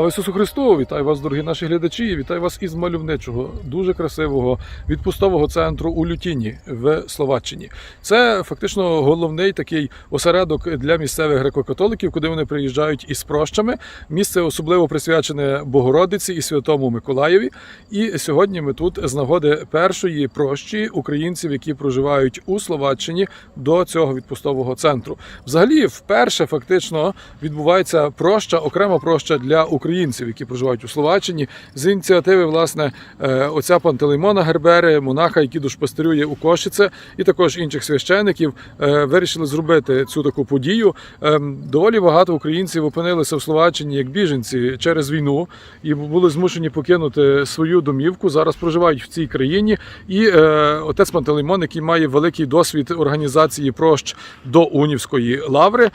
Слава Ісусу Христу! Вітаю вас, дорогі наші глядачі! Вітаю вас із мальовничого, дуже красивого відпустового центру у Лютіні в Словаччині. Це фактично головний такий осередок для місцевих греко-католиків, куди вони приїжджають із прощами. Місце особливо присвячене Богородиці і Святому Миколаєві. І сьогодні ми тут з нагоди першої прощі українців, які проживають у Словаччині до цього відпустового центру. Взагалі, вперше фактично відбувається проща, окрема проща для українців, які проживають у Словаччині. З ініціативи власне е, отця Пантелеймона Гербери, монаха, який душпастерює у Кошице, і також інших священиків е, вирішили зробити цю таку подію. Ем, Доволі багато українців опинилися в Словаччині як біженці через війну і були змушені покинути свою домівку. Зараз проживають в цій країні. І е, отець Пантелеймон, який має великий досвід організації прощ до Унівської лаври,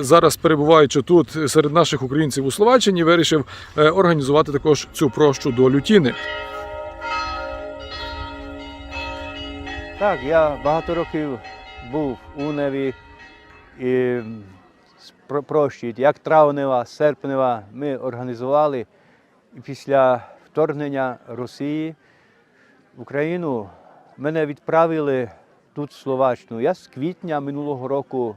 зараз перебуваючи тут серед наших українців у Словаччині, вирішив е, організувати також цю прощу до Лютіни. Так, я багато років був у Неві і прощить, як травнева, серпнева ми організували. І після вторгнення Росії в Україну мене відправили тут в Словаччину. Я з квітня минулого року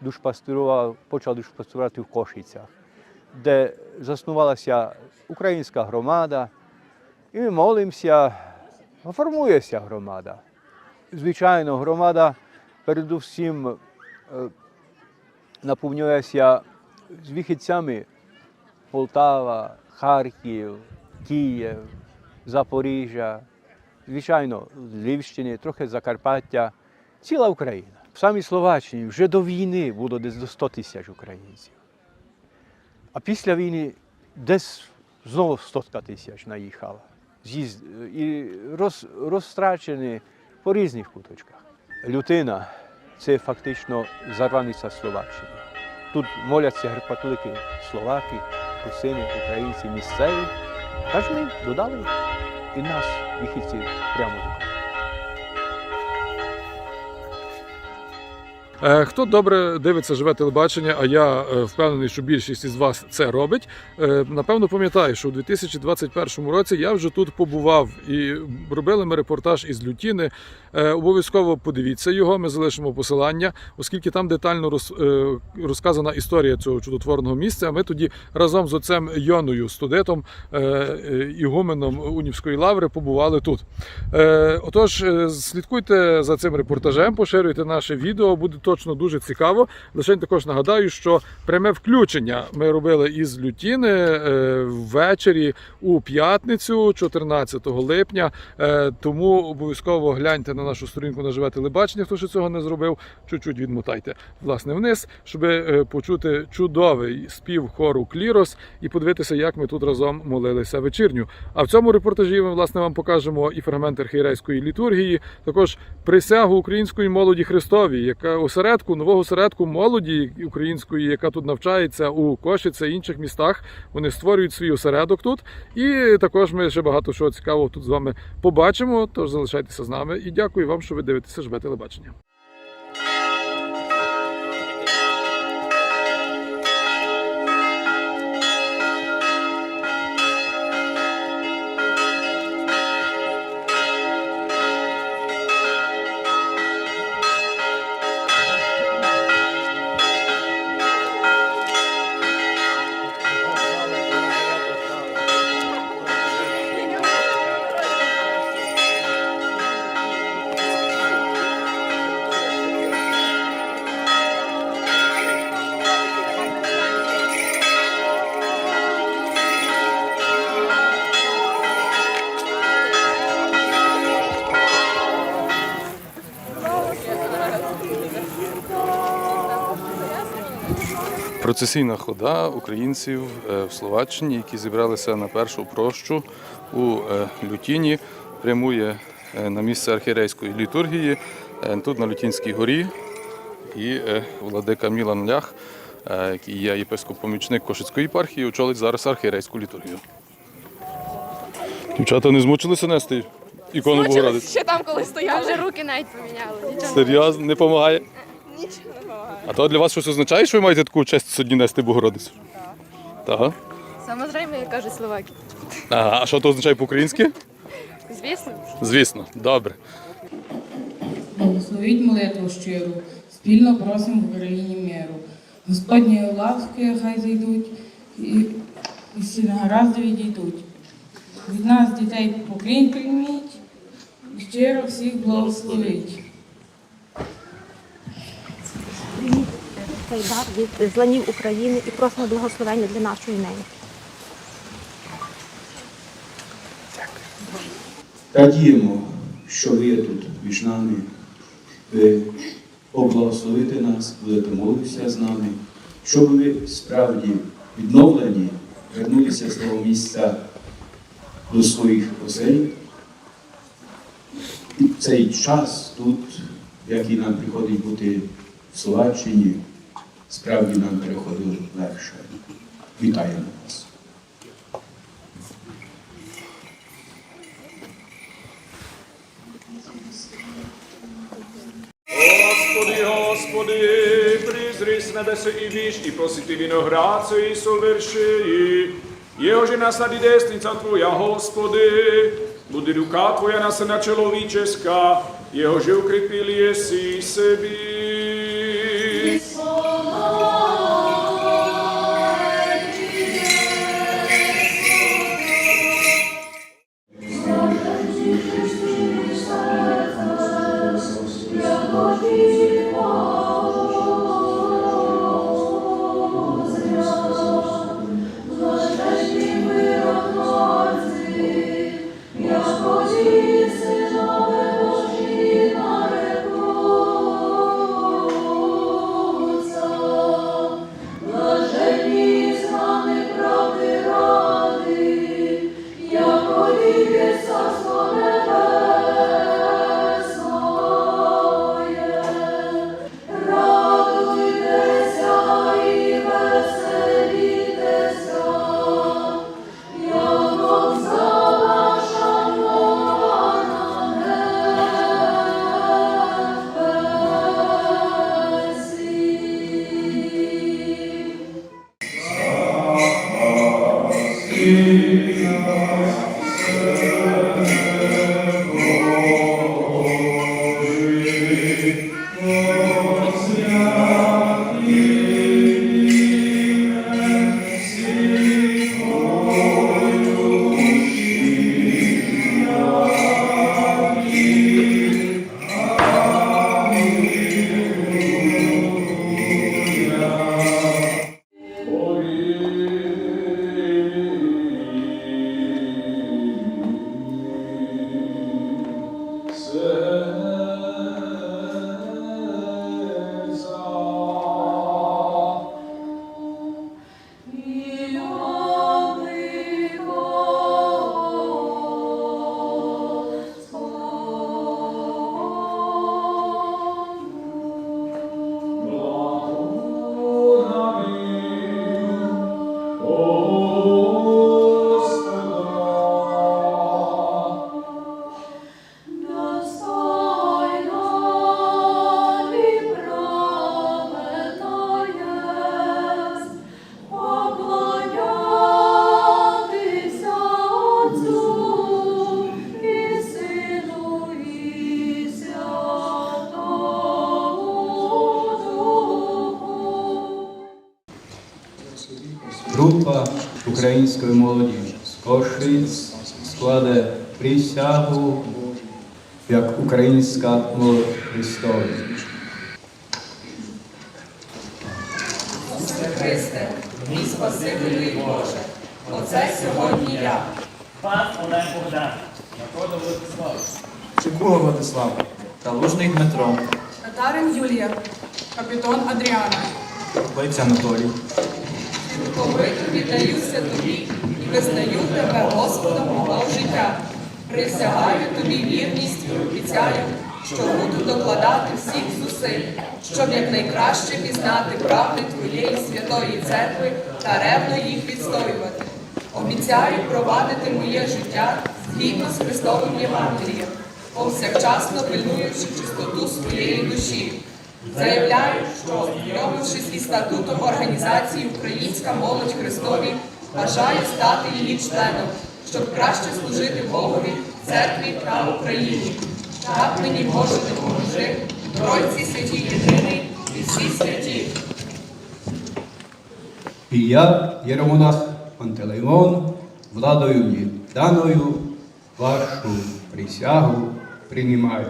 душпастирував, почав душпастирувати в Кошицях, де заснувалася українська громада. І ми молимося, формується громада. Звичайно, громада передусім е, наповнюється з вихідцями Полтава, Харків, Київ, Запоріжжя, звичайно, Львівщини, трохи Закарпаття, ціла Україна. В самій Словаччині вже до війни було десь до 100 тисяч українців. А після війни десь знову 100 тисяч наїхало. З'їзд- І роз, розтрачені по різних куточках. Лютина це фактично зарваниця Словаччини. Тут моляться греко-католики словаки, русини, українці місцеві. Та ж ми додали і нас, вихідців, прямо з Хто добре дивиться живе телебачення, а я е, впевнений, що більшість із вас це робить. е, Напевно, пам'ятаю, що у 2021 році я вже тут побував і робили ми репортаж із Лютіни. Е, Обов'язково подивіться його. Ми залишимо посилання, оскільки там детально роз- е, розказана історія цього чудотворного місця. Ми тоді разом з отцем Йоною, студентом е, е, ігуменом Унівської лаври, побували тут. Е, Отож, е, слідкуйте за цим репортажем, поширюйте наше відео, буде точно дуже цікаво. Лише також нагадаю, що пряме включення ми робили із Лютіни е, ввечері у п'ятницю, 14 липня. Е, Тому обов'язково гляньте на нашу сторінку на живе телебачення, хто ще цього не зробив. Чуть-чуть відмотайте власне вниз, щоб е, почути чудовий спів хору Клірос і подивитися, як ми тут разом молилися вечірню. А в цьому репортажі ми власне вам покажемо і фрагмент архієрейської літургії, також присягу української молоді Христовій, яка осередку нового осередку молоді української, яка тут навчається у Кошице інших містах. Вони створюють свій осередок тут. І також ми ще багато чого цікавого тут з вами побачимо. Тож залишайтеся з нами і дякую вам, що ви дивитеся живе телебачення. Процесійна хода українців е, в Словаччині, які зібралися на першу прощу у е, Лютіні, прямує е, на місце архієрейської літургії тут на Лютінській горі. І владика Мілан Лях, який є єпископ-помічник Кошицької єпархії, очолить зараз архієрейську літургію. Дівчата не змучилися нести ікону Богородиці? Ще там, коли стояв, вже руки навіть поміняли. Серйозно, не допомагає. Нічого не. А то для вас щось означає, що ви маєте таку честь сьогодні нести Богородицю? Так. Так? Samozrejme, як кажуть словаки. Ага, а що це означає по-українськи? Звісно. Звісно, добре. Благословіть молитву щиру, спільно просимо в Україні миру. Господні ласки хай зайдуть і, і всі негаразди відійдуть. Від нас дітей поклін прийміть, і щиро всіх благословить. Цей дар від зланів України і просимо благословення для нашої неї. Радіємо, що ви тут між нами. Ви поблагословите нас, будете молитися з нами, щоб ви справді відновлені вернулися з того місця до своїх осель. І цей час тут, який нам приходить бути в Словаччині, справді нам переходив легше. Вітаємо вас. Господи, Господи, призри с небеса i viš i prositi vinogradce i sovršeji. Jehože nasadi desnica Tvoja, Gospodi, budi ruka Tvoja nasena čelovičeska, jehože ukrepili jesi sebi. Jesus Група української молоді з Кошиць складе присягу як українська молодь Христова. Христе, мій Спасителю і Боже, оце сьогодні я. Пан Олег Богдан. Микола Владислав. Чекуга Владислав та Лужний Дмитро, Татарин Юлія, капітан Адріана. Бойця Анатолій, Цілковито віддаюся тобі і визнаю тебе Господом мого життя. Присягаю тобі вірність і обіцяю, що буду докладати всіх зусиль, щоб якнайкраще пізнати правди твоєї святої церкви та ревно їх відстоювати. Обіцяю провадити моє життя згідно з Христовим Євангелієм, повсякчасно пильнуючи чистоту своєї душі. Заявляю, що ознайомившись із статутом організації Українська молодь Христові, бажаю стати її членом, щоб краще служити Богові, церкві та Україні. Так мені Боже допоможи, Тройці святі єдиний і всі святі. І я, Єромонах Пантелеймон, владою мені даною вашу присягу приймаю.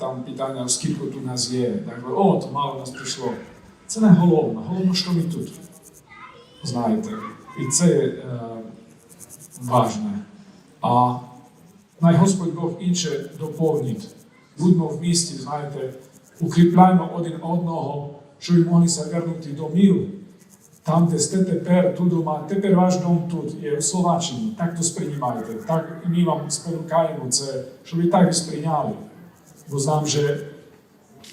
Там питання, скільки тут нас є. Так, от, мало нас прийшло. Це не головне. Головне, що ми тут. Знаєте. І це е, важне. А най Господь Бог інше доповнить. Будьмо в місті, знаєте, укріпляймо один одного, щоб могли завернути до миру. Там, де сте тепер, тут дома, тепер ваш дом тут є в Словаччині. Так то сприймайте. Так ми вам спонукаємо це, щоб ви так і сприйняли. Бо знам, що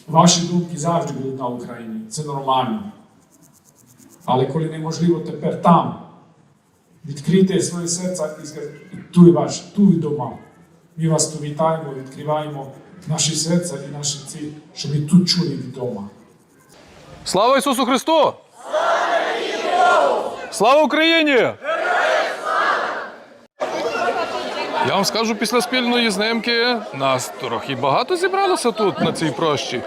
ваші думки завжди будуть на Україні. Це нормально. Але коли неможливо тепер там, відкрийте своє серце і скажіть, tu je ваш, tu ви дома. Ми вас тут вітаємо, відкриваємо наші серця і наші ці, щоб ви тут чули вдома. Слава Ісусу Христу! Слава Україні! Я вам скажу, після спільної знимки нас трохи багато зібралося тут на цій прощі.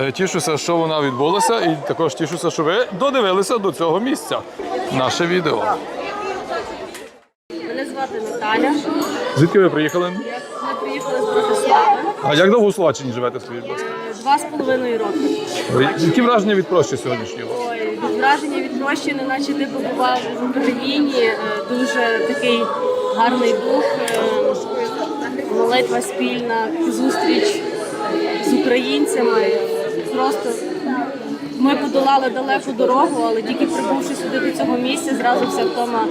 Е, Тішуся, що вона відбулася, і також тішуся, що ви додивилися до цього місця наше відео. Мене звати Наталя. Звідки ви приїхали? Ми приїхали з Братислави. А як довго у Словаччині живете скажіть, будь ласка? Е, Два з половиною роки. Які враження від прощі вас? Ой, враження від прощини, наче ти побував в Україні. Е, Дуже такий гарний дух, е, молитва спільна, зустріч з українцями. Просто ми подолали далеку дорогу, але тільки прибувши сюди до цього місця, зразу вся втома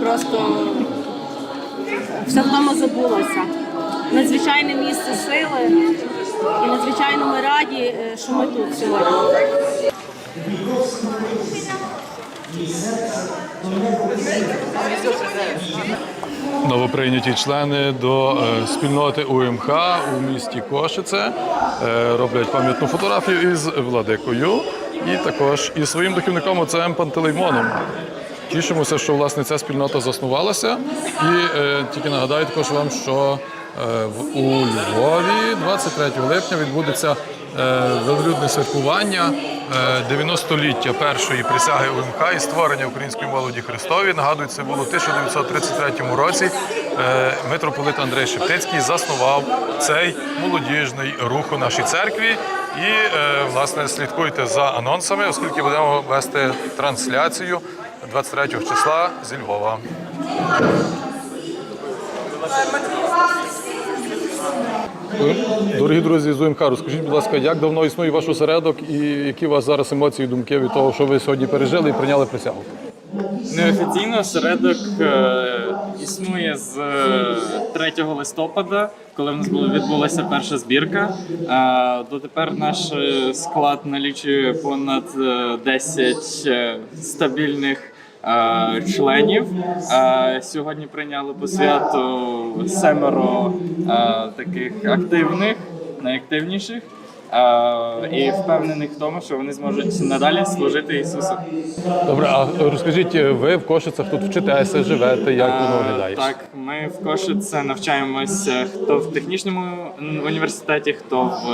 просто вся втома забулася. Надзвичайне місце сили, і надзвичайно ми раді, е, що ми тут сьогодні. Новоприйняті члени до е, спільноти УМХ у місті Кошице е, роблять пам'ятну фотографію із владикою і також із своїм духовником отцем Пантелеймоном. Тішимося, що власне ця спільнота заснувалася. І е, тільки нагадаю також вам, що е, у Львові 23 липня відбудеться е, велолюдне святкування е, 90-ліття першої присяги УМХ і створення української молоді Христові. Нагадую, це було у 1933 році. Е, Митрополит Андрей Шептицький заснував цей молодіжний рух у нашій церкві. І е, власне слідкуйте за анонсами, оскільки будемо вести трансляцію 23 числа зі Львова. Дорогі друзі з УМК, розкажіть, будь ласка, як давно існує ваш осередок і які у вас зараз емоції, думки від того, що ви сьогодні пережили і прийняли присягу? Неофіційно осередок е, існує з е, 3 листопада, коли в нас була відбулася перша збірка. Е, дотепер наш е, склад налічує понад е, 10 е, стабільних. Е, Членів. Е, сьогодні прийняли по святу семеро е, таких активних, найактивніших, і впевнених в тому, що вони зможуть надалі служити Ісусу. Добре, а розкажіть, ви в Кошицях тут вчитеся, живете, як воно Е, виглядає? Так, ми в Кошице навчаємося хто в технічному університеті, хто в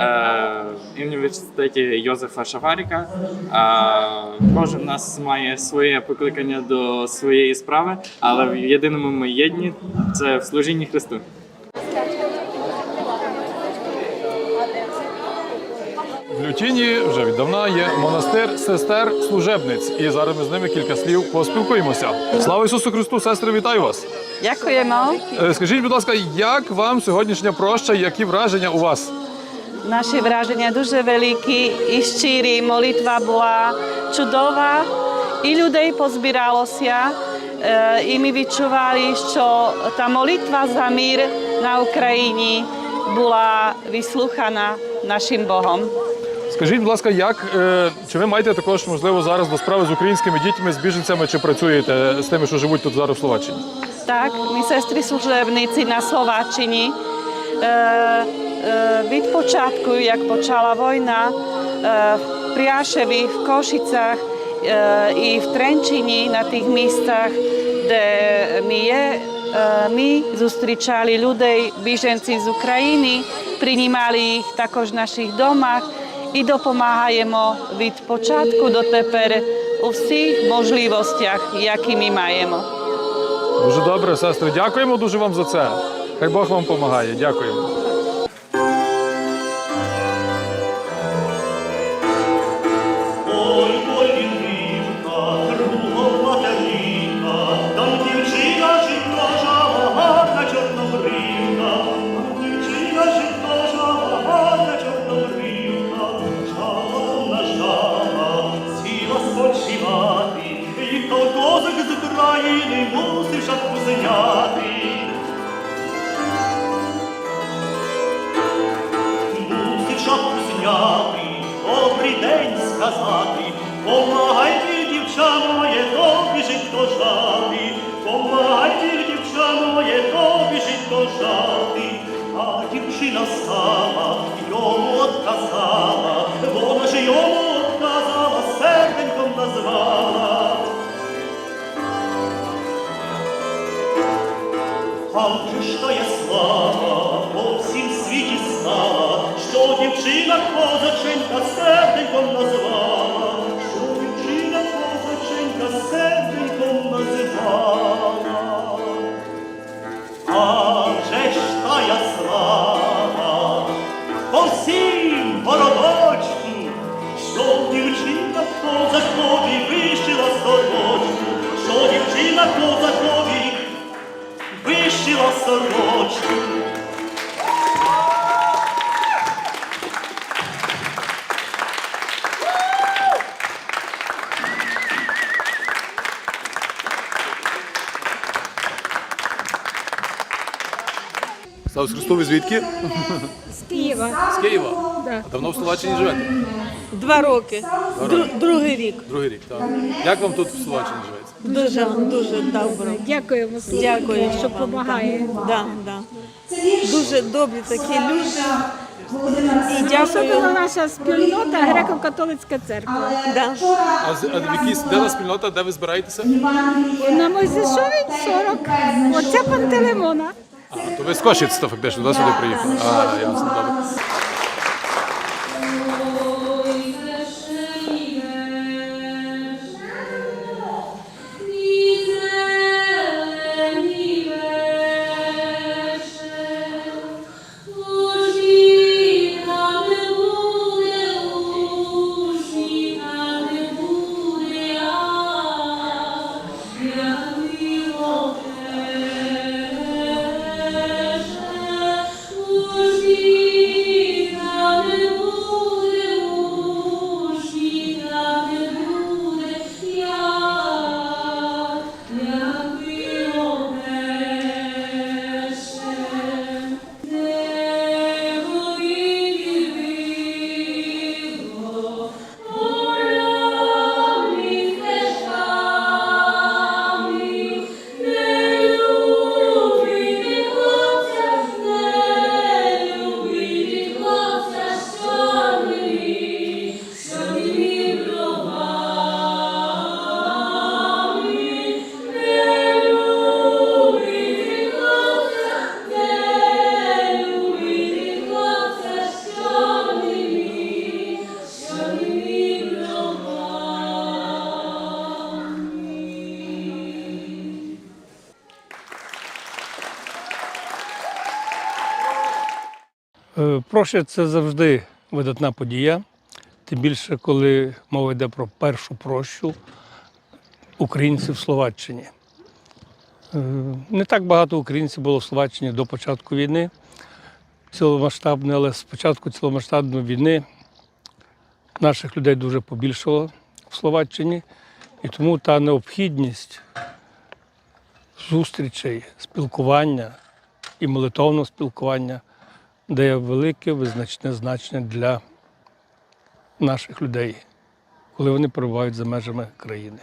е, університеті Йозефа Шафаріка. Е, кожен нас має своє покликання до своєї справи, але в єдиному ми єдні це в служінні Христу. Лютіні вже віддавна є монастир сестер служебниць. І зараз ми з ними кілька слів поспілкуємося. Слава Ісусу Христу, сестри, вітаю вас! Дякуємо. Е, Скажіть, будь ласка, як вам сьогоднішня проща, які враження у вас? Наші враження дуже великі і щирі. Молитва була чудова, і людей позбиралося. Е, І ми відчували, що та молитва за мир на Україні була вислухана нашим Богом. Скажіть, будь ласка, як е, чи ви маєте також можливо зараз до справи з українськими дітьми, з біженцями, чи працюєте з тими, що живуть тут зараз в Словаччині? Так, ми сестри служебниці на Словаччині. Е, е, від початку, як почала війна, в Пряшеві, в Кошицях і в Тренчині, на тих місцях, де ми є, ми зустрічали людей, біженців з України, приймали їх також в наших домах і допомагаємо від початку до тепер у всіх можливостях, які ми маємо. Дуже добре, сестри. Дякуємо дуже вам за це. Хай Бог вам допомагає. Дякуємо. Сказати, помагайте, дівча моє, то біжить до жати, помагайте, дівча моє, то біжить до жати, а дівчина стала, йому отказала, вона ж йому отказала, серденьком назвала. А вже ж то є слава, дівчина козаченька серденьком що дівчина козаченька серденьком називала. А вже ж та я слава, по всім городочку, що дівчина козакові вишила сорочку, що дівчина козакові вишила сорочку. Слава Христу, ви звідки? З Києва. З Києва. Да. А давно в Словаччині живете? Два роки. Дру- другий рік. Другий рік, так. Як вам тут в Словаччині живеться? Дуже дуже добре. Дякуємо. Дякую, що допомагає. Да, да. Дуже добрі такі люди. І Особливо дякую. наша спільнота греко-католицька церква. Да. А, з- а в якій де та спільнота, де ви збираєтеся? На Мойзешові 40. Оце Пантелеймона. А, то ви з Кошиця фактично, до сюди приїхали. А, ясно, добре. Е, це завжди видатна подія. Тим більше, коли мова йде про першу прощу українців в Словаччині. Е, Не так багато українців було в Словаччині до початку війни ціломасштабної, але з початку ціломасштабної війни наших людей дуже побільшало в Словаччині. І тому та необхідність зустрічей, спілкування і молитовного спілкування дає велике визначне значення для наших людей, коли вони перебувають за межами країни.